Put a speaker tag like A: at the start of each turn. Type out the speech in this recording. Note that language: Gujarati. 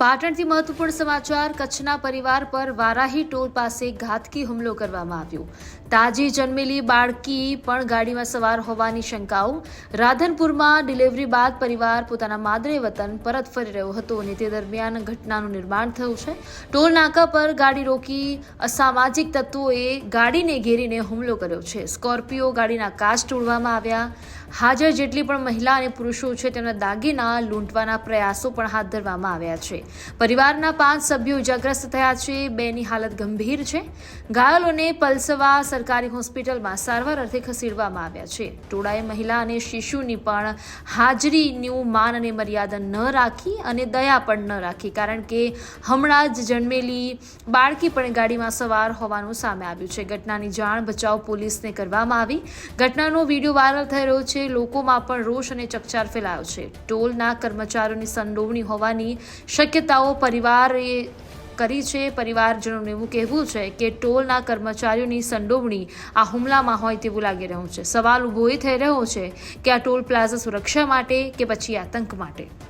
A: પાટણથી મહત્વપૂર્ણ સમાચાર, કચ્છના પરિવાર પર વારાહી ટોલ પાસે ઘાતકી હુમલો કરવામાં આવ્યો. તાજી જન્મેલી બાળકી પણ ગાડીમાં સવાર હોવાની શંકાઓ. રાધનપુરમાં ડિલિવરી બાદ પરિવાર પોતાના માદરે વતન પરત ફરી રહ્યો હતો અને તે દરમિયાન ઘટનાનું નિર્માણ થયું છે. ટોલ નાકા પર ગાડી રોકી અસામાજિક તત્વોએ ગાડીને ઘેરીને હુમલો કર્યો છે. સ્કોર્પિયો ગાડીના કાચ તોડવામાં આવ્યા. હાજર જેટલી પણ મહિલા અને પુરુષો છે, તેમના દાગીના લૂંટવાના પ્રયાસો પણ હાથ ધરવામાં આવ્યા છે. પરિવારના પાંચ સભ્યો ઇજાગ્રસ્ત થયા છે, બેની હાલત ગંભીર છે. ઘાયલોને પલસવા સરકારી હોસ્પિટલમાં સારવાર અર્થે ખસેડવામાં આવ્યા છે. ટોળાએ મહિલા અને શિશુની પણ હાજરીનું માન અને મર્યાદા ન રાખી અને દયા પણ ન રાખી, કારણ કે હમણાં જ જન્મેલી બાળકી પણ ગાડીમાં સવાર હોવાનું સામે આવ્યું છે. ઘટનાની જાણ બચાવ પોલીસને કરવામાં આવી. ઘટનાનો વીડિયો વાયરલ થઈ રહ્યો છે. લોકોમાં પણ રોષ અને ચકચાર ફેલાયો છે. ટોલના કર્મચારીઓની સંડોવણી હોવાની શક્યતાઓ પરિવારે કરી છે. પરિવારજનોનું એવું કહેવું છે કે ટોલના કર્મચારીઓની સંડોવણી આ હુમલામાં હોય તેવું લાગી રહ્યું છે. સવાલ ઊભો એ થઈ રહ્યો છે કે આ ટોલ પ્લાઝા સુરક્ષા માટે કે પછી આતંક માટે?